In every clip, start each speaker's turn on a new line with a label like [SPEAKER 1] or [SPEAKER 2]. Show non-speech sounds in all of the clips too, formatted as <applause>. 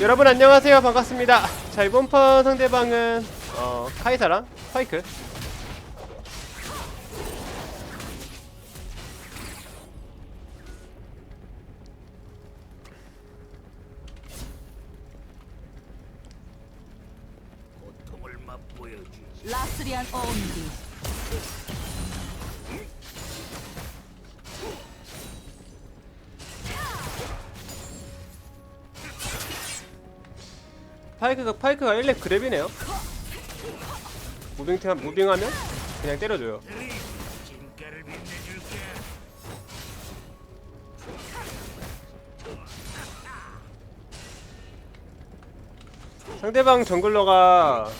[SPEAKER 1] 여러분 안녕하세요. 반갑습니다. 자 이번 판 상대방은 어 카이사랑 파이크 파이크가 파이크가 1렙 그랩이네요 무빙 무빙하면 그냥 때려줘요. 상대방 정글러가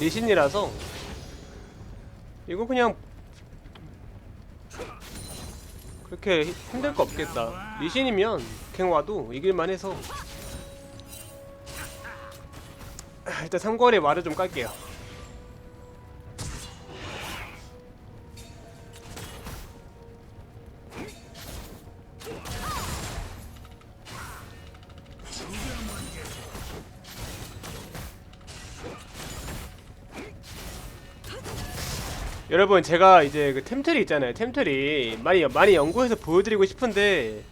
[SPEAKER 1] 리신이라서 이거 그냥 그렇게 히- 힘들 거 없겠다 리신이면 그냥 와도 이길만 해서 일단 삼거리 말을 좀 깔게요. 여러분 제가 이제 그 템트리 있잖아요. 템트리 많이 많이 연구해서 보여드리고 싶은데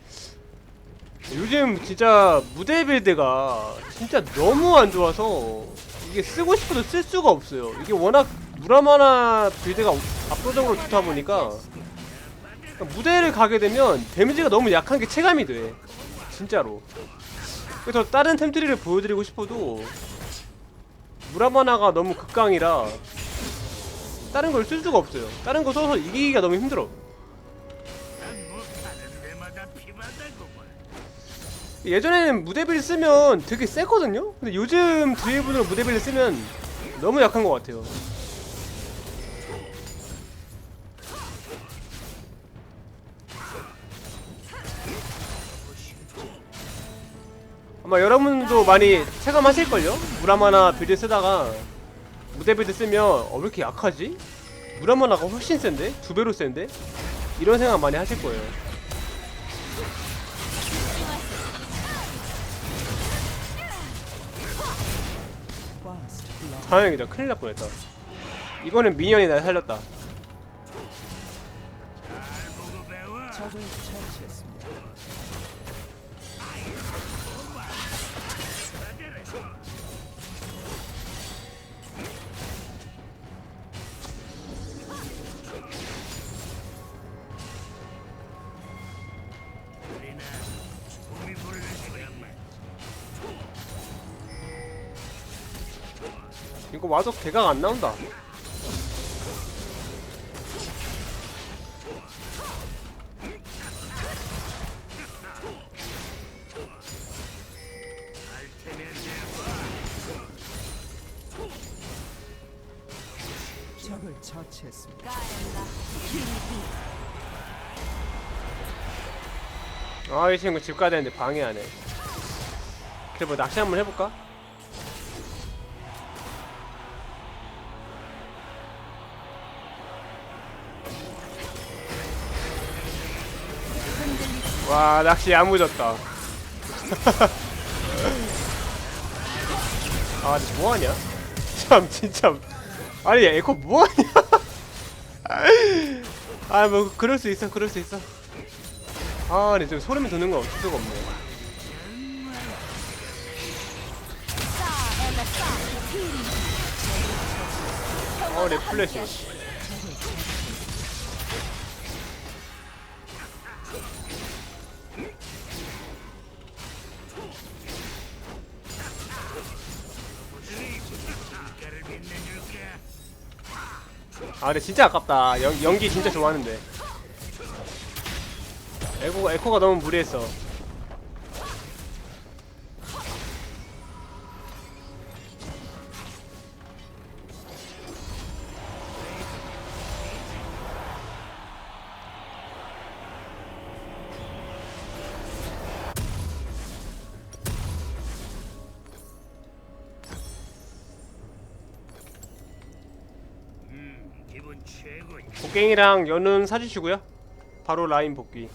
[SPEAKER 1] 요즘 진짜 무대 빌드가 진짜 너무 안 좋아서 이게 쓰고 싶어도 쓸 수가 없어요 이게 워낙 무라마나 빌드가 압도적으로 좋다 보니까 그러니까 무대를 가게 되면 데미지가 너무 약한 게 체감이 돼 진짜로 그래서 다른 템트리를 보여드리고 싶어도 무라마나가 너무 극강이라 다른 걸 쓸 수가 없어요. 다른 거 써서 이기기가 너무 힘들어. 예전에는 무대빌 쓰면 되게 셌거든요? 근데 요즘 드리블로 무대빌 쓰면 너무 약한 것 같아요. 아마 여러분도 많이 체감하실걸요? 무라마나 빌드 쓰다가 무대 빌드 쓰면 어, 왜 이렇게 약하지? 무라마나가 훨씬 센데? 두 배로 센데? 이런 생각 많이 하실 거예요. 다행이다. 큰일 날 뻔했다. 이거는 미니언이 날 살렸다.
[SPEAKER 2] 이거
[SPEAKER 1] 와도 개각 안 나온다.
[SPEAKER 3] 적을 처치했습니다.
[SPEAKER 1] 아, 이 친구 집 가야 되는데 방해하네. 그래, 뭐 낚시 한번 해볼까? 와, 낚시 야무졌다. <laughs> 아, 근데 뭐하냐? <laughs> 참, 진짜. 아니, 에코 뭐하냐? <laughs> 아, 뭐, 그럴 수 있어, 그럴 수 있어. 아, 근데 좀 소름이 돋는 건 어쩔 수가 없네. 어, 내 플래시. 아, 근데 진짜 아깝다. 연, 연기 진짜 좋아하는데. 에코가, 에코가 너무 무리했어. 곡괭이랑 연은 사주시고요. 바로 라인 복귀.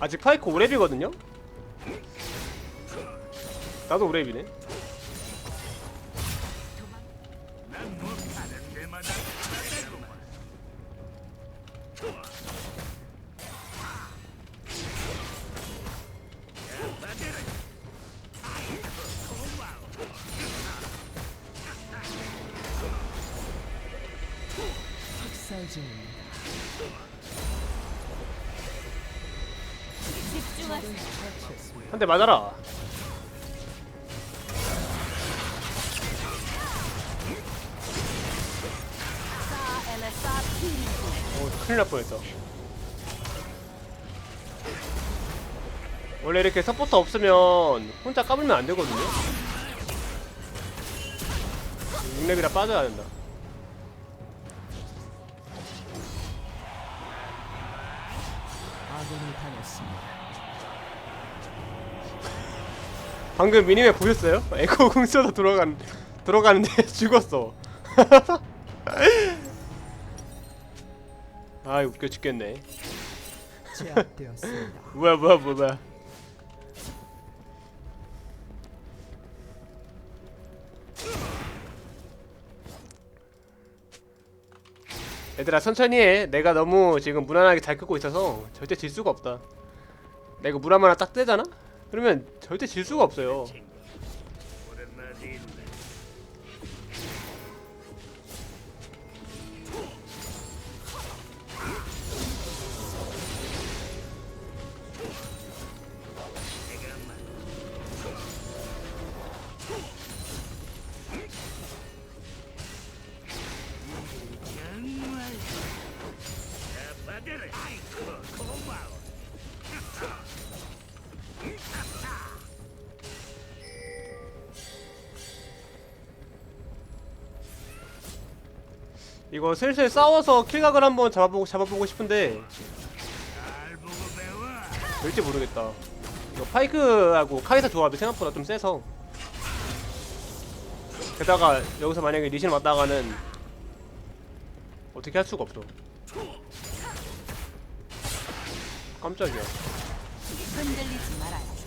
[SPEAKER 1] 아직 파이크 오랩이거든요? 나도 오랩이네 대 맞아라. 오 큰일 날 뻔했어 원래 이렇게 서포터 없으면 혼자 까불면 안 되거든요 6렙이라 빠져야 된다
[SPEAKER 3] 아군이 당했습니다.
[SPEAKER 1] 방금 미니맵 보셨어요? <laughs> 에코 궁 써서 들어간 들어가는데 <laughs> 죽었어. <laughs> 아 웃겨 죽겠네.
[SPEAKER 3] 제압되었습니다.
[SPEAKER 1] 뭐야 뭐야 뭐야. 얘들아 천천히 해. 내가 너무 지금 무난하게 잘 끄고 있어서 절대 질 수가 없다. 내가 물한 마나 딱 떼잖아? 그러면 절대 질 수가 없어요. 이거 슬슬 싸워서 킬각을 한번 잡아보고 잡아보고 싶은데. 될지 모르겠다. 이거 파이크하고 카이사 조합이 생각보다 좀 세서 게다가 여기서 만약에 리신 왔다가는 어떻게 할 수가 없어. 깜짝이야.
[SPEAKER 4] 흔들리지 말아요.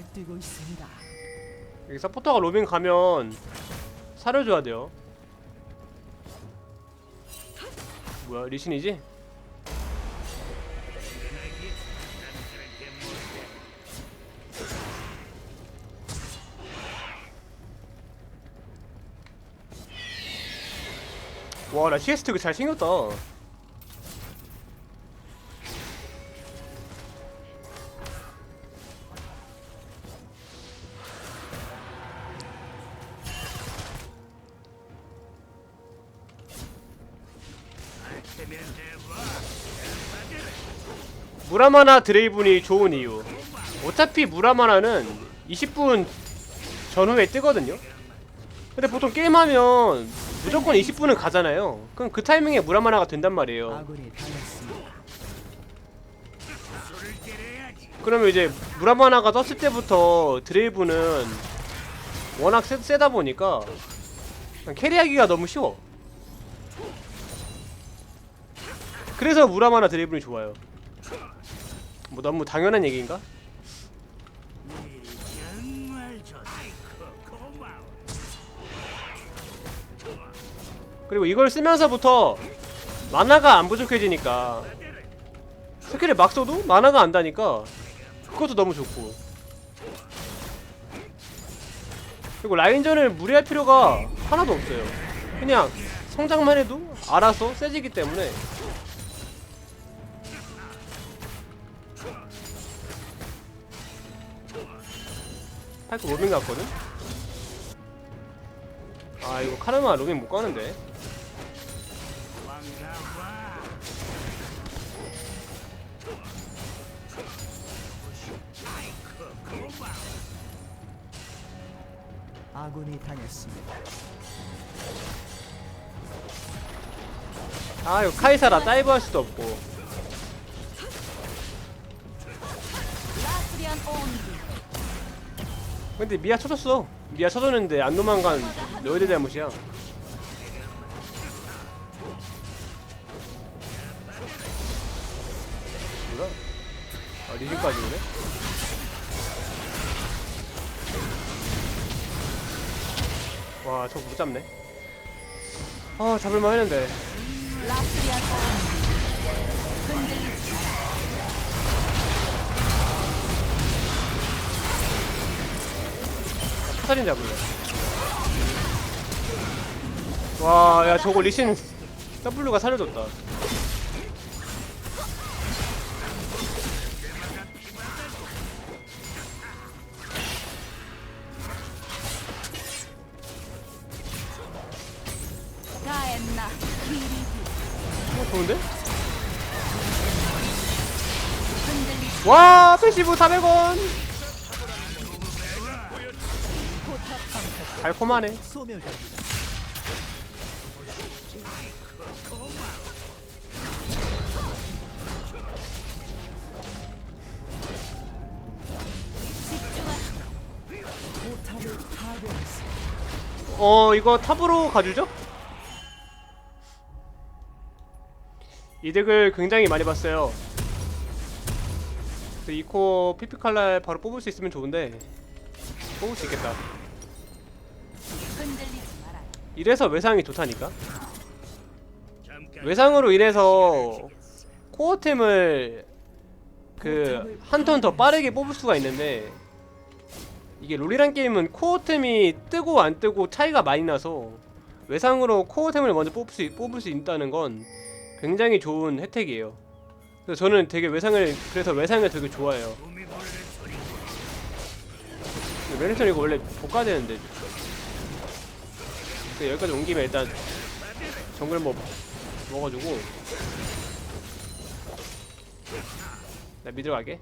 [SPEAKER 3] 미쳐 날뛰고 있습니다.
[SPEAKER 1] 여기 서포터가 로밍 가면 사려줘야 돼요. 뭐야 리신이지?
[SPEAKER 2] 당연하게 난 그렇게 못해.
[SPEAKER 1] 와나 CS 되게 잘 생겼다. 무라마나 드레이븐이 좋은 이유. 어차피 무라마나는 20분 전후에 뜨거든요. 근데 보통 게임하면 무조건 20분은 가잖아요. 그럼 그 타이밍에 무라마나가 된단 말이에요. 그러면 이제 무라마나가 떴을 때부터 드레이브는 워낙 세, 세다 보니까 캐리하기가 너무 쉬워. 그래서 무라마나 드레이브이 좋아요. 뭐 너무 당연한 얘기인가? 그리고 이걸 쓰면서부터 만화가 안 부족해지니까. 스킬을 막 써도 만화가 안 다니까 그것도 너무 좋고 그리고 라인전을 무리할 필요가 하나도 없어요 그냥 성장만 해도 알아서 세지기 때문에 파이크 로밍 같거든? 아 이거 카르마 로밍 못 가는데.
[SPEAKER 3] 아군이 당했습니다.
[SPEAKER 1] 아 이거 카이사라 다이브 할 수도 없고 근데 미아 쳐줬어 미아 쳐줬는데 안 도망간 너희들 잘못이야 뭐야? 아 리뷰까지 오네? 와 저거 못 잡네 아 잡을만 했는데.
[SPEAKER 4] 흔들리지
[SPEAKER 1] 사살인 잡을래 와 야 저거 리신 W가 살려줬다. 어 좋은데? 와 패시브 400원 달콤하네. 어 이거 탑으로 가주죠? 이득을 굉장히 많이 봤어요 그래서 이코 피피칼날 바로 뽑을 수 있으면 좋은데 뽑을 수 있겠다. 이래서 외상이 좋다니까 외상으로 인해서 코어템을 그 한 턴 더 빠르게 뽑을 수가 있는데 이게 롤이란 게임은 코어템이 뜨고 안 뜨고 차이가 많이 나서 외상으로 코어템을 먼저 뽑을 수, 뽑을 수 있다는 건 굉장히 좋은 혜택이에요. 그래서 저는 되게 외상을 그래서 외상을 되게 좋아해요. 근데 멜리턴 이거 원래 볶아야 되는데 그 여기까지 온 김에 일단 정글 뭐 먹어주고 나 미드로
[SPEAKER 2] 있겠어.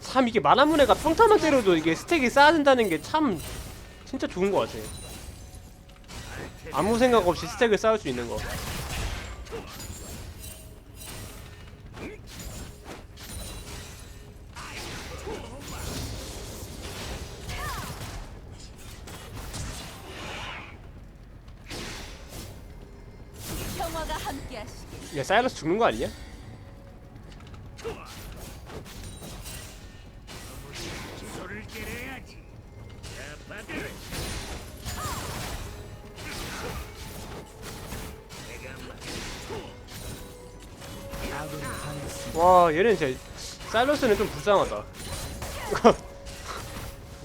[SPEAKER 1] 참 이게 만화문해가 평타만 때려도 이게 스택이 쌓아진다는 게 참 진짜 좋은 것 같아 아무 생각 없이 스택을 쌓을 수 있는 거. 야 사이러스 죽는 거 아니냐? 얘는 진짜 사이러스는 좀 불쌍하다 <laughs>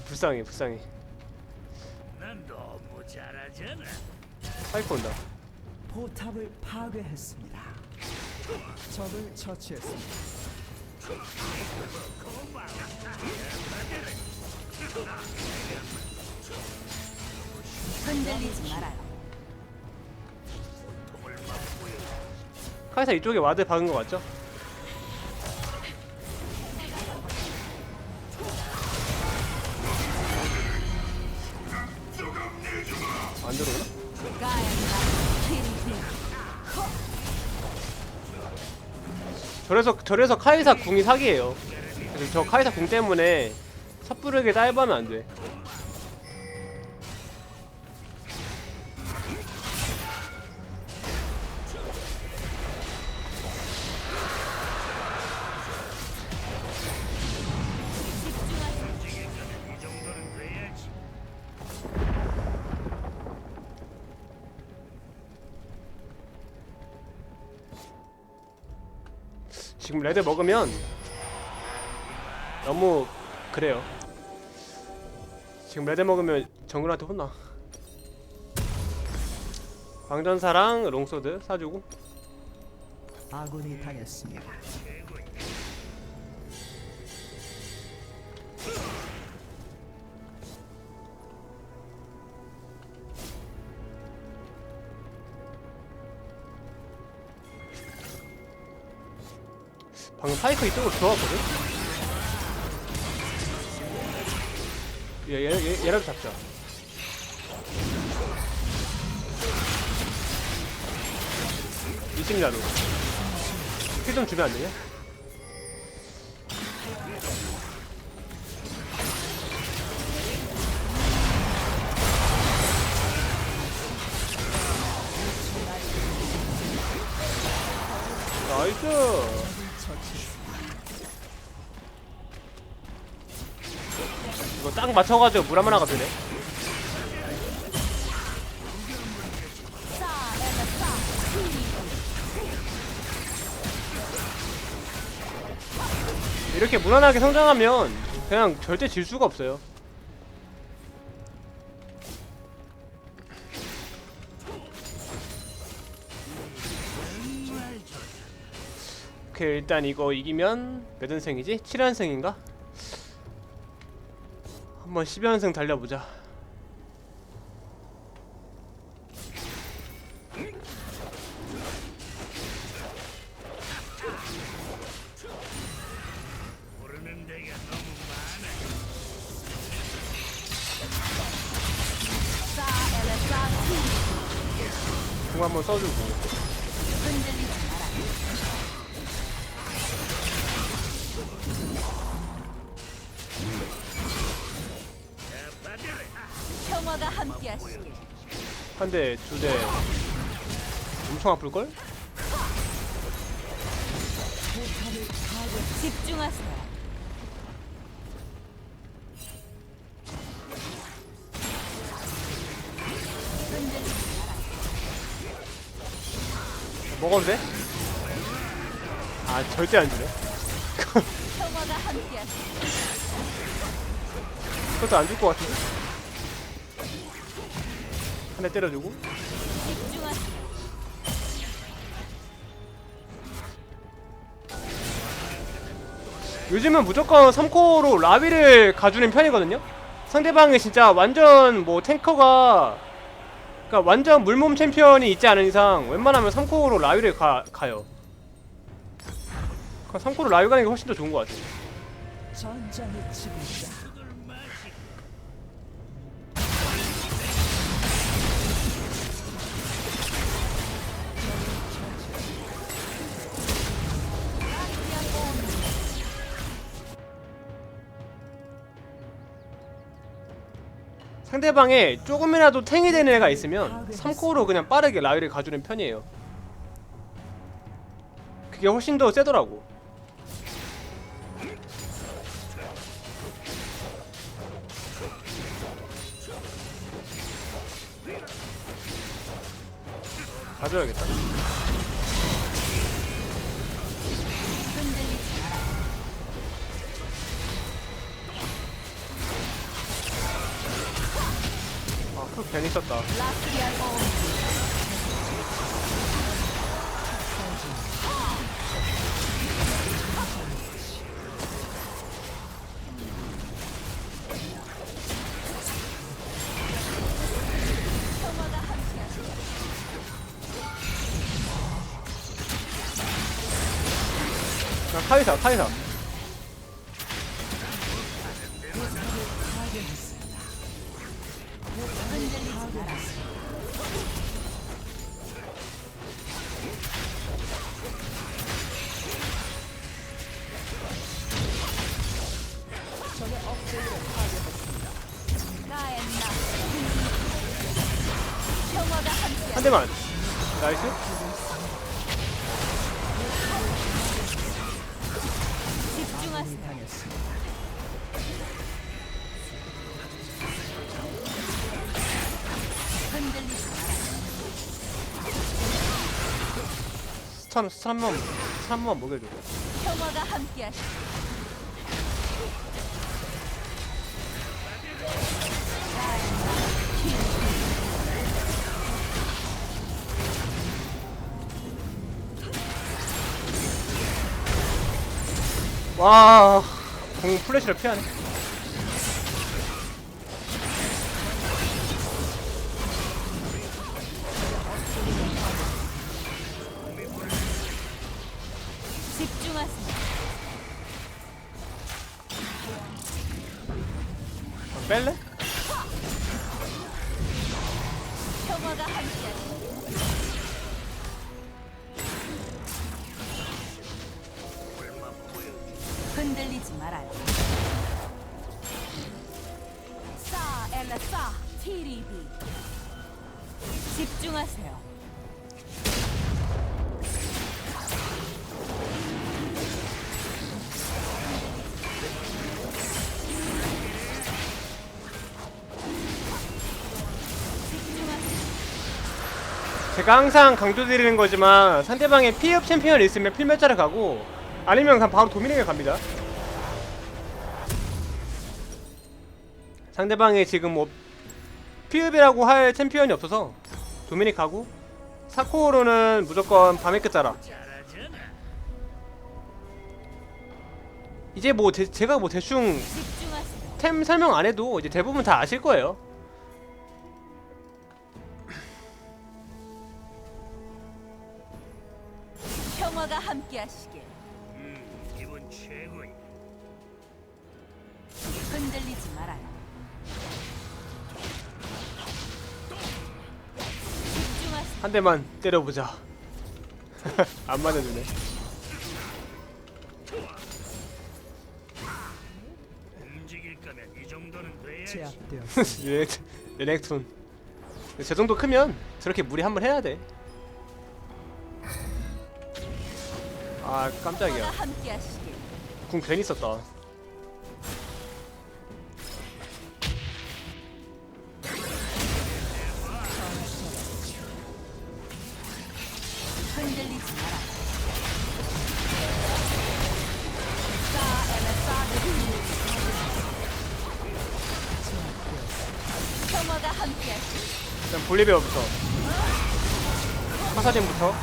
[SPEAKER 1] 불쌍해 불쌍해
[SPEAKER 2] 난 너무 잘하잖아.
[SPEAKER 1] 파이크 온다
[SPEAKER 3] 포탑을 파괴했습니다. 적을 처치했습니다.
[SPEAKER 4] 흔들리지 말아요.
[SPEAKER 1] 카이사 이쪽에 와드 박은 거 맞죠? 저래서 저래서 카이사 궁이 사기예요. 그래서 저 카이사 궁 때문에 섣부르게 다이브하면 안 돼. 지금 레드 먹으면 너무 그래요. 지금 레드 먹으면 정글한테 혼나. 광전사랑 롱소드 사주고
[SPEAKER 3] 아군이 당했습니다.
[SPEAKER 1] 방금 파이크 이쪽으로 들어왔거든? 얘, 얘, 얘, 얘라도 잡자. 이십니다로 킬좀 주면 안 되냐? 맞춰가지고 물 한번 하가 되네. 이렇게 무난하게 성장하면 그냥 절대 질 수가 없어요. 오케이 일단 이거 이기면 몇 연승이지? 7연승인가? 한번 10연승 달려보자. 한번 써주고.
[SPEAKER 4] 흔들리지 함께하시길.
[SPEAKER 1] 한 대, 두 대. 엄청 아플걸?
[SPEAKER 4] 집중하세요.
[SPEAKER 1] 먹어도 돼? 아, 절대 안 주네.
[SPEAKER 4] 평화가 함께하시길.
[SPEAKER 1] 그것도 안 줄 것 같은데? 한 대 때려주고. 요즘은 무조건 3코어로 라비를 가주는 편이거든요? 상대방이 진짜 완전 뭐 탱커가 그니까 완전 물몸 챔피언이 있지 않은 이상 웬만하면 3코어로 라비를 가, 가요 그러니까 3코어로 라비 가는 게 훨씬 더 좋은 것 같아요 상대방에 조금이라도 탱이 되는 애가 있으면 3코어로 그냥 빠르게 라비를 가주는 편이에요. 그게 훨씬 더 세더라고. 가져야겠다 아, 풀 괜히 썼다. 그냥 카이사, 카이사. 스탄 한 번만 먹여줘.
[SPEAKER 4] 평화가 함께하시길.
[SPEAKER 1] 와, 공 플래시를 피하네.
[SPEAKER 4] 집중하세요.
[SPEAKER 1] 제가 항상 강조드리는 거지만 상대방에 피업 챔피언이 있으면 필멸자를 가고 아니면 그냥 바로 도미닉을 갑니다. 상대방이 지금 뭐 피읍이라고 할 챔피언이 없어서 도미닉 가고 사코로는 무조건 밤의 끝자라. 이제 뭐 제, 제가 뭐 대충. 템 설명 안 해도 이제 대부분 다 아실 거예요.
[SPEAKER 4] 평화가 함께하시길.
[SPEAKER 1] 한 대만 때려보자. <laughs> 안 맞아주네.
[SPEAKER 3] 제압되었습니다. <laughs>
[SPEAKER 1] 얘 레넥톤. 저 정도 크면 저렇게 무리 한번 해야 돼. 아
[SPEAKER 4] 평화가
[SPEAKER 1] 깜짝이야.
[SPEAKER 4] 함께하시길.
[SPEAKER 1] 궁 괜히 썼다. 볼리베어부터. 화사진부터.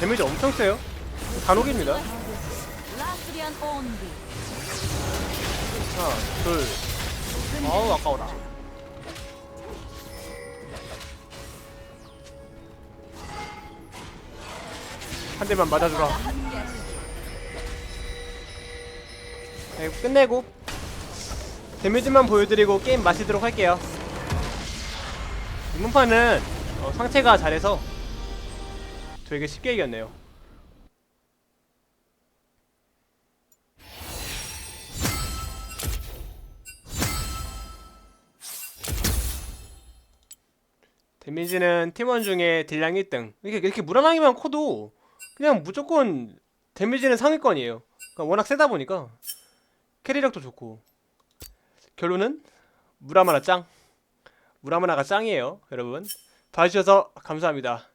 [SPEAKER 1] 데미지 엄청 세요. 단옥입니다. 하나, 둘. 아우 아까워라. 한 대만 맞아주라. 네, 끝내고 데미지만 보여드리고 게임 마치도록 할게요. 이번 판은 어, 상체가 잘해서 되게 쉽게 이겼네요. 데미지는 팀원 중에 딜량 1등. 이렇게 이렇게 무난하게만 커도 그냥 무조건 데미지는 상위권이에요. 그러니까 워낙 세다 보니까 캐리력도 좋고 결론은 무라마나 짱 무라마나가 짱이에요 여러분. 봐주셔서 감사합니다